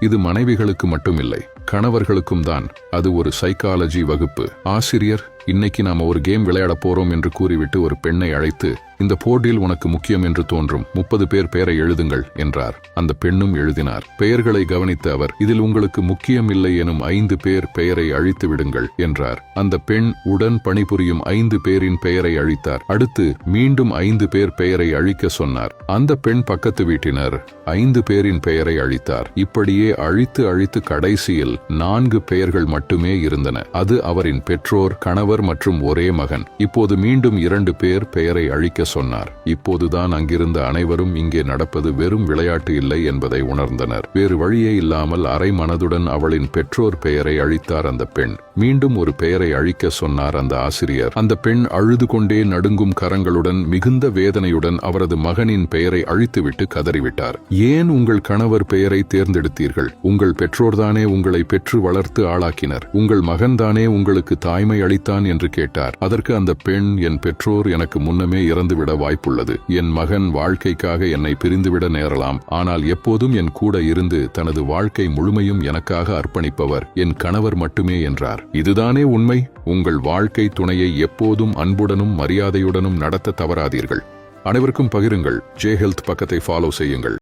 இது மனைவிகளுக்கு மட்டுமில்லை. கணவர்களுக்கும் தான். அது ஒரு சைக்காலஜி வகுப்பு. ஆசிரியர் இன்னைக்கு நாம ஒரு கேம் விளையாட போறோம் என்று கூறிவிட்டு ஒரு பெண்ணை அழைத்து இந்த போர்டில் உனக்கு முக்கியம் என்று தோன்றும். முப்பது பேர் பெயரை எழுதுங்கள் என்றார். அந்த பெண்ணும் எழுதினார். பெயர்களை கவனித்த அவர் இதில் உங்களுக்கு முக்கியம் இல்லை எனும் ஐந்து பேர் பெயரை அழித்து விடுங்கள் என்றார். அந்த பெண் உடன் பணிபுரியும் ஐந்து பேரின் பெயரை அழித்தார். அடுத்து மீண்டும் ஐந்து பேர் பெயரை அழிக்க சொன்னார். அந்த பெண் பக்கத்து வீட்டினர் ஐந்து பேரின் பெயரை அழித்தார். இப்படியே அழித்து அழித்து கடைசியில் நான்கு பெயர்கள் மட்டுமே இருந்தன. அது அவரின் பெற்றோர் கணவர் மற்றும் ஒரே மகன். இப்போது மீண்டும் இரண்டு பேர் பெயரை அழிக்க சொன்னார். இப்போதுதான் அங்கிருந்த அனைவரும் இங்கே நடப்பது வெறும் விளையாட்டு இல்லை என்பதை உணர்ந்தனர். வேறு வழியே இல்லாமல் அரை மனதுடன் அவளின் பெற்றோர் பெயரை அழித்தார் அந்த பெண். மீண்டும் ஒரு பெயரை அழிக்க சொன்னார் அந்த ஆசிரியர். அந்த பெண் அழுது கொண்டே நடுங்கும் கரங்களுடன் மிகுந்த வேதனையுடன் அவரது மகனின் பெயரை அழித்துவிட்டு கதறிவிட்டார். ஏன் உங்கள் கணவர் பெயரை தேர்ந்தெடுத்தீர்கள்? உங்கள் பெற்றோர்தானே உங்களை பெற்று வளர்த்து ஆளாக்கினர். உங்கள் மகன்தானே உங்களுக்கு தாய்மை அளித்தான்? என்று கேட்டார். அதற்கு அந்த பெண் என் பெற்றோர் எனக்கு முன்னமே இறந்துவிட வாய்ப்புள்ளது. என் மகன் வாழ்க்கைக்காக என்னை பிரிந்துவிட நேரலாம். ஆனால் எப்போதும் என் கூட இருந்து தனது வாழ்க்கை முழுமையும் எனக்காக அர்ப்பணிப்பவர் என் கணவர் மட்டுமே என்றார். இதுதானே உண்மை? உங்கள் வாழ்க்கை துணையை எப்போதும் அன்புடனும் மரியாதையுடனும் நடத்த தவறாதீர்கள். அனைவருக்கும் பகிருங்கள். ஜே ஹெல்த் பக்கத்தை ஃபாலோ செய்யுங்கள்.